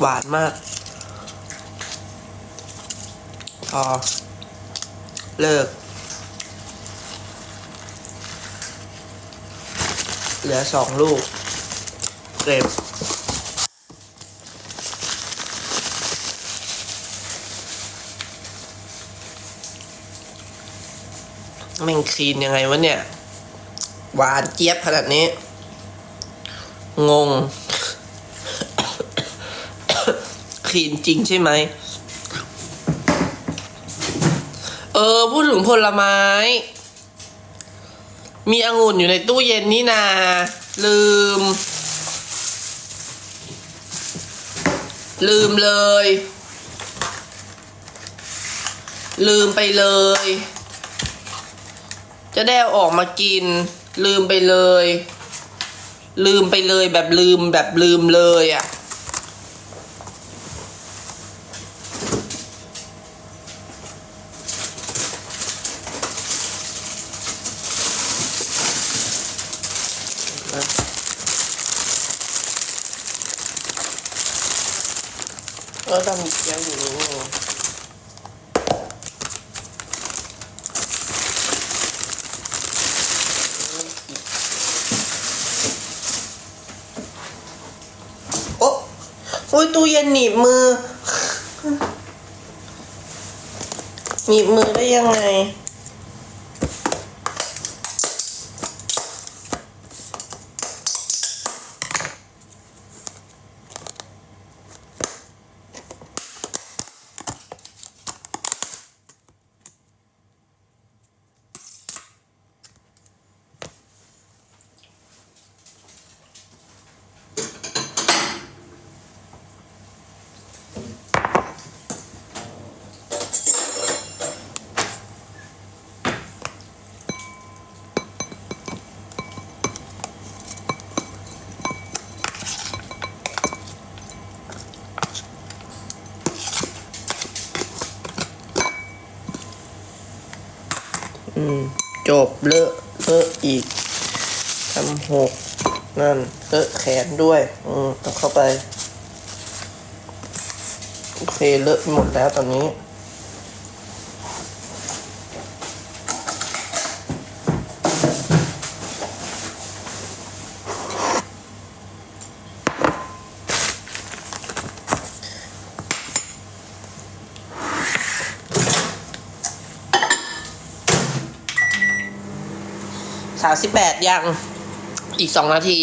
หวานมากพอเลิก เหลือสองลูก เก็บแม่งคลีนยังไงวะเนี่ย หวานเจี๊ยบขนาดนี้ งง คลีนจริงใช่ไหม เออ พูดถึงผลไม้ มีองุ่นอยู่ในตู้เย็นนี่นา ลืม ลืมเลย ลืมไปเลย จะได้อออกมากิน ลืมไปเลย ลืมไปเลยแบบลืมแบบลืมเลยอะ่ะ ก็ต้องเกี๊ยวอยู่โอ้โอ้ยตู้เย็นหนีบมือ หนีบมือได้ยังไง อืม จบเลอะเลอะอีกทำ หกนั่นเลอะแขนด้วย อืมเอาเข้าไป โอเคเลอะหมดแล้วตอนนี้ สามสิบแปดยัง อีกสองนาที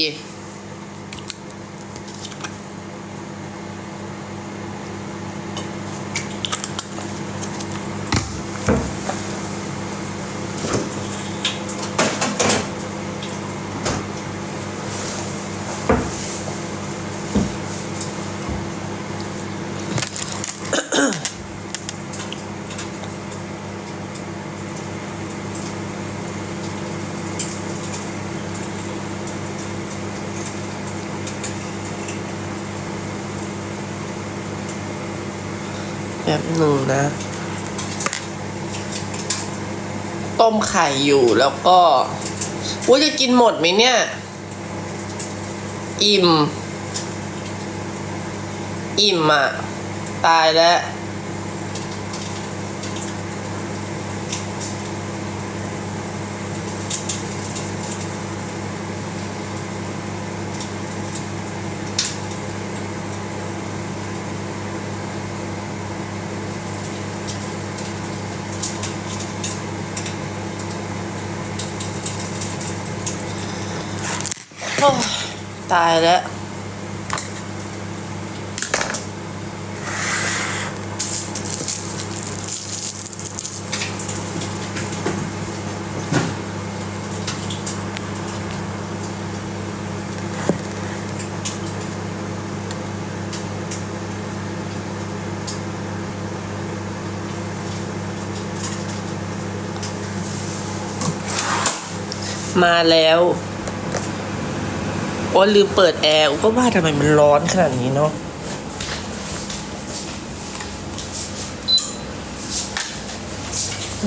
แบบหนึ่งนะ ต้มไข่อยู่แล้วก็ว่าจะกินหมดไหมเนี่ย อิ่ม อิ่มอะตายแล้ว ตายแล้ว มาแล้ว โอ้ลืมเปิดแอร์ก็ว่าทำไมมันร้อนขนาดนี้เนาะ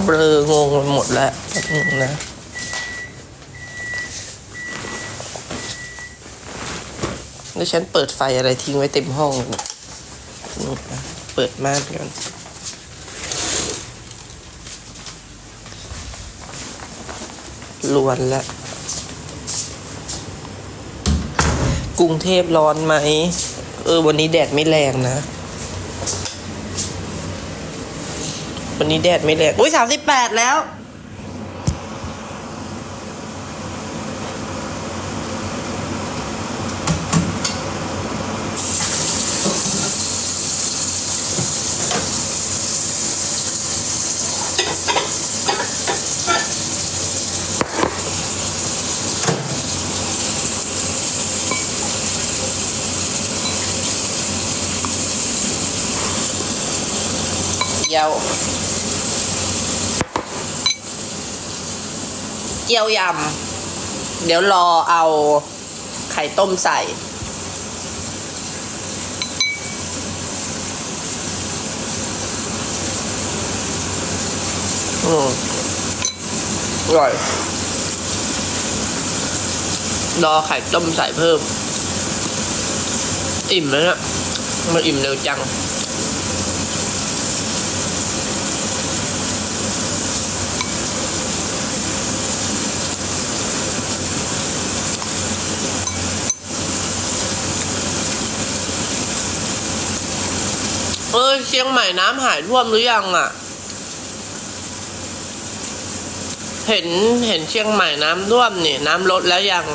เบลองงไปหมดแล้วนึงนะแล้วฉันเปิดไฟอะไรทิ้งไว้เต็มห้องเลยเนี่นะเปิดม่านก่อนลวนแล้ว กรุงเทพร้อนไหม เออ วันนี้แดดไม่แรงนะ วันนี้แดดไม่แรง อุ้ยสามสิบแปดแล้ว เกี๊ยวเกี๊ยวยำ เดี๋ยวรอเอาไข่ต้มใส่อืมอร่อย รอไข่ต้มใส่เพิ่ม อิ่มแล้วเนี่ยมันอิ่มเร็วจัง เชียงใหม่น้ำหายท่วมหรือยังอะ เห็นเห็นเชียงใหม่น้ำท่วมนี่ น้ำลดแล้วยัง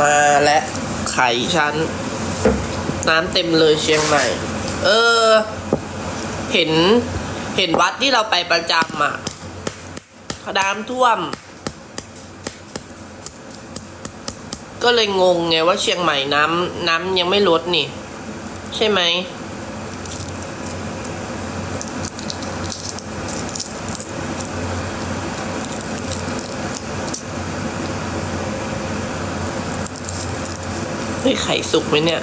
มาและไข่ชั้นน้ำเต็มเลยเชียงใหม่ เออ เห็น เห็นวัดที่เราไปประจำอะน้ำท่วม ก็เลยงงไงว่าเชียงใหม่น้ำน้ำยังไม่ลดนี่ ใช่ไหม ยไข่สุกไหมเนี่ย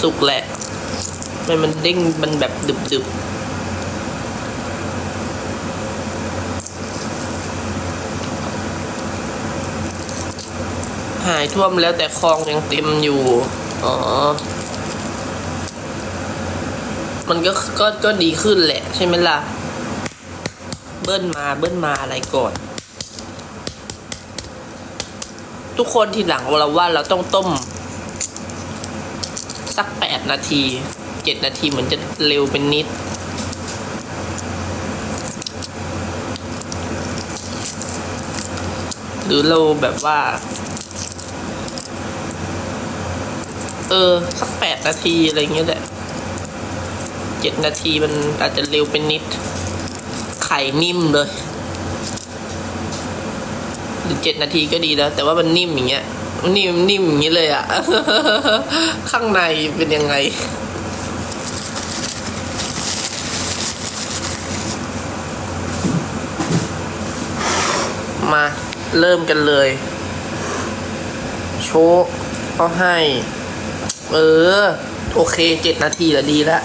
สุกแหละทำไมมันเด้งมันแบบดึบๆหายท่วมแล้วแต่คลองยังเต็มอยู่ อ๋อ มันก็ก็ก็ดีขึ้นแหละ ใช่ไหมล่ะ เบิ้ลมาเบิ้ลมาอะไรก่อน ทุกคนทีหลังเราว่าเราต้องต้ม สักแปดนาทีเจ็ดนาทีเหมือนจะเร็วเป็นนิด หรือเราแบบว่า เออ สักแปดนาทีอะไรเงี้ยแหละเจ็ดนาทีมันอาจจะเร็วเป็นนิด ไข่นิ่มเลย หรือเจ็ดนาทีก็ดีแล้วแต่ว่ามันนิ่มอย่างเงี้ยมันนิ่มนิ่มอย่างนี้เลยอะข้างในเป็นยังไงมาเริ่มกันเลย โชว์ก็ให้ เออ โอเคเจ็ดนาทีละดีแล้ว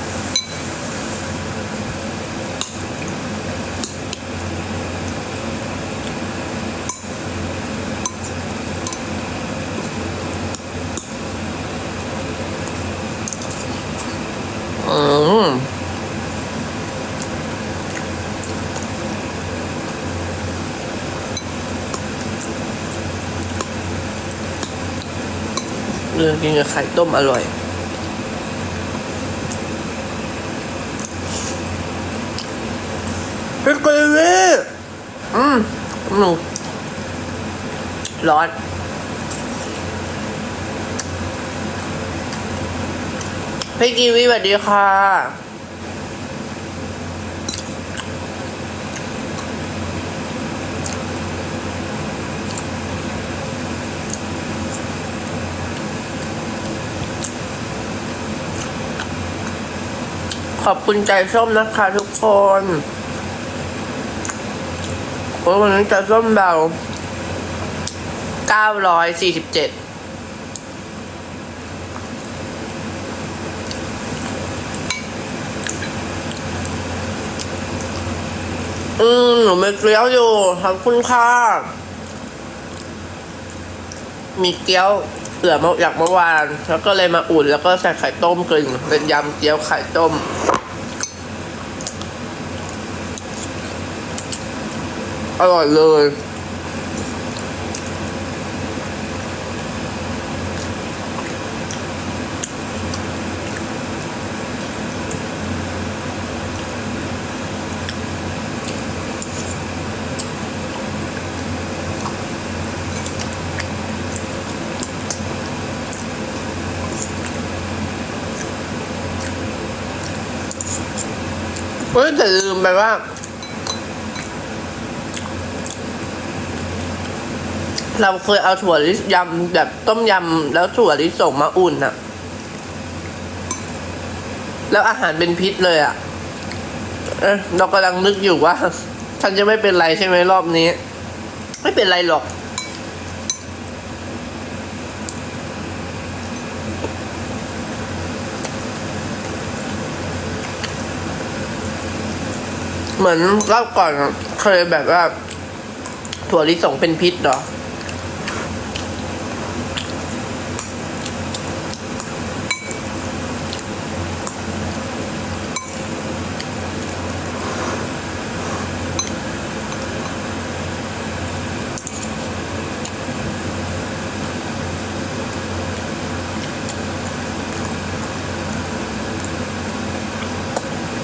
กินกับไข่ต้มอร่อย พี่กีวีอืมอืมร้อนพี่กีวีสวัสดีค่ะ ขอบคุณใจส้มนะคะทุกคนวันนี้ใจส้มเบาเก้าร้อยสี่สิบเจ็ดอืมหนูไม่เกลียวอยู่ขอบคุณค่ะ มีเกี๊ยวเหลือมาจากเมื่อวาน แล้วก็เลยมาอุ่นแล้วก็ใส่ไข่ต้มกึ่งเป็นยำเกี๊ยวไข่ต้ม อร่อยเลย เฮ้ยแต่ลืมไปว่า เราเคยเอาถั่วลิสยำแบบต้มยำแล้วถั่วลิสงมาอุ่นอะแล้วอาหารเป็นพิษเลยอะเอะเรากำลังนึกอยู่ว่าฉันจะไม่เป็นไรใช่ไหมรอบนี้ ไม่เป็นไรหรอก เหมือนรอบก่อนเคยแบบว่า ถั่วลิสงเป็นพิษเหรอ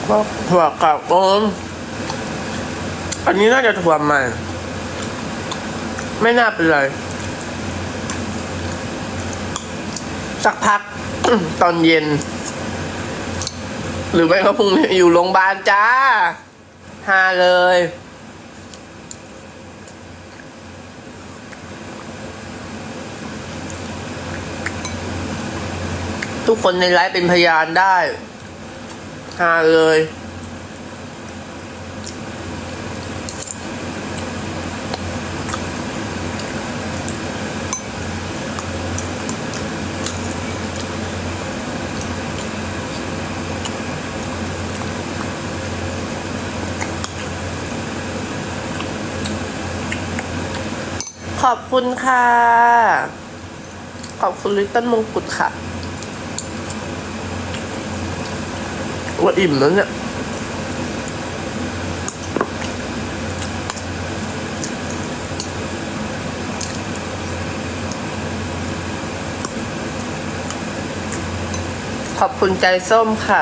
ก็ ถั่วกับโอมอันนี้น่าจะถั่วใหม่ ไม่น่าเป็นไร สักพัก ตอนเย็น หรือไม่ก็พรุ่งนี้อยู่โรงพยาบาลจ้าฮาเลยทุกคนในไลฟ์เป็นพยานได้ฮาเลย อบคุณค่ะ ขอบคุณลิตเติ้ลมงกุฎค่ะว่าอิ่มแล้วเนี่ยขอบคุณใจส้มค่ะ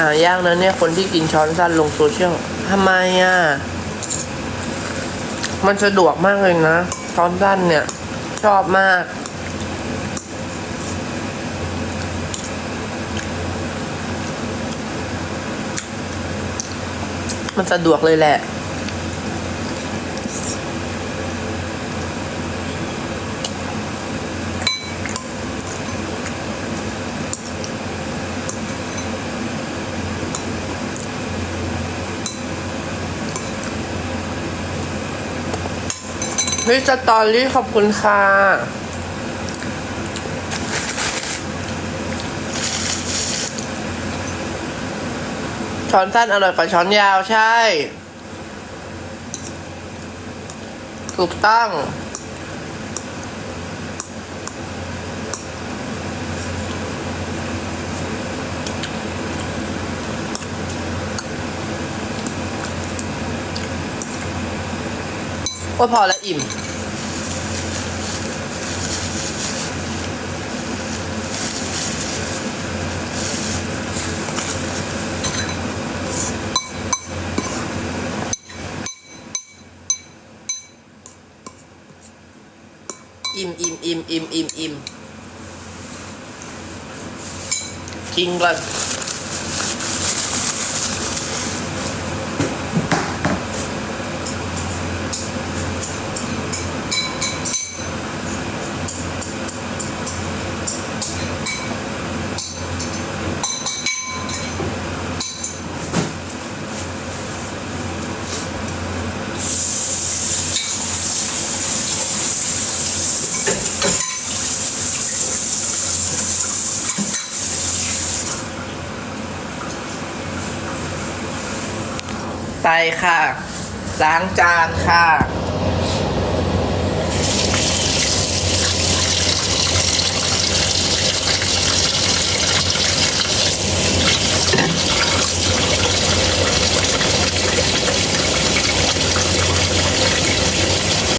หายากนะเนี่ยคนที่กินช้อนสั้นลงโซเชียลทำไมอะ มันสะดวกมากเลยนะ ช้อนสั้นเนี่ย ชอบมาก มันสะดวกเลยแหละ ริสตอรี่ขอบคุณค่ะช้อนสั้นอร่อยกว่าช้อนยาวใช่ ถูกต้อง ก็พอแล้วอิ่ม อิ่มอิ่มอิ่มอิ่มอิ่มอิ่มกินก่อน ค่ะ ล้างจานค่ะ